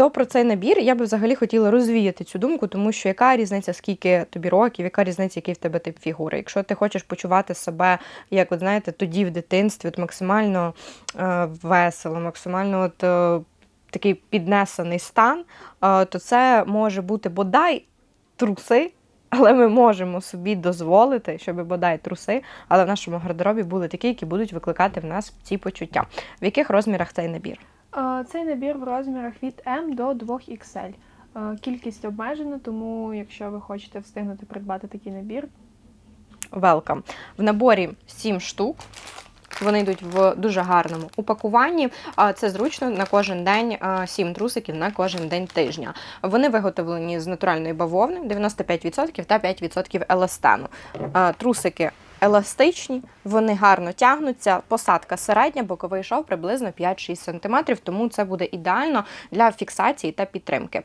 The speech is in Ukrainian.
то про цей набір я би взагалі хотіла розвіяти цю думку, тому що яка різниця, скільки тобі років, яка різниця, який в тебе тип фігури. Якщо ти хочеш почувати себе, як от знаєте, тоді в дитинстві, от максимально е, весело, максимально от, е, такий піднесений стан, е, то це може бути бодай труси. Але ми можемо собі дозволити, щоб бодай труси, але в нашому гардеробі були такі, які будуть викликати в нас ці почуття. В яких розмірах цей набір? Цей набір в розмірах від M до 2XL. Е, Кількість обмежена, тому якщо ви хочете встигнути придбати такий набір, Welcome. В наборі 7 штук. Вони йдуть в дуже гарному упакуванні. Це зручно на кожен день 7 трусиків на кожен день тижня. Вони виготовлені з натуральної бавовни 95% та 5% еластану. Трусики еластичні, вони гарно тягнуться. Посадка середня, боковий шов приблизно 5-6 см, тому це буде ідеально для фіксації та підтримки.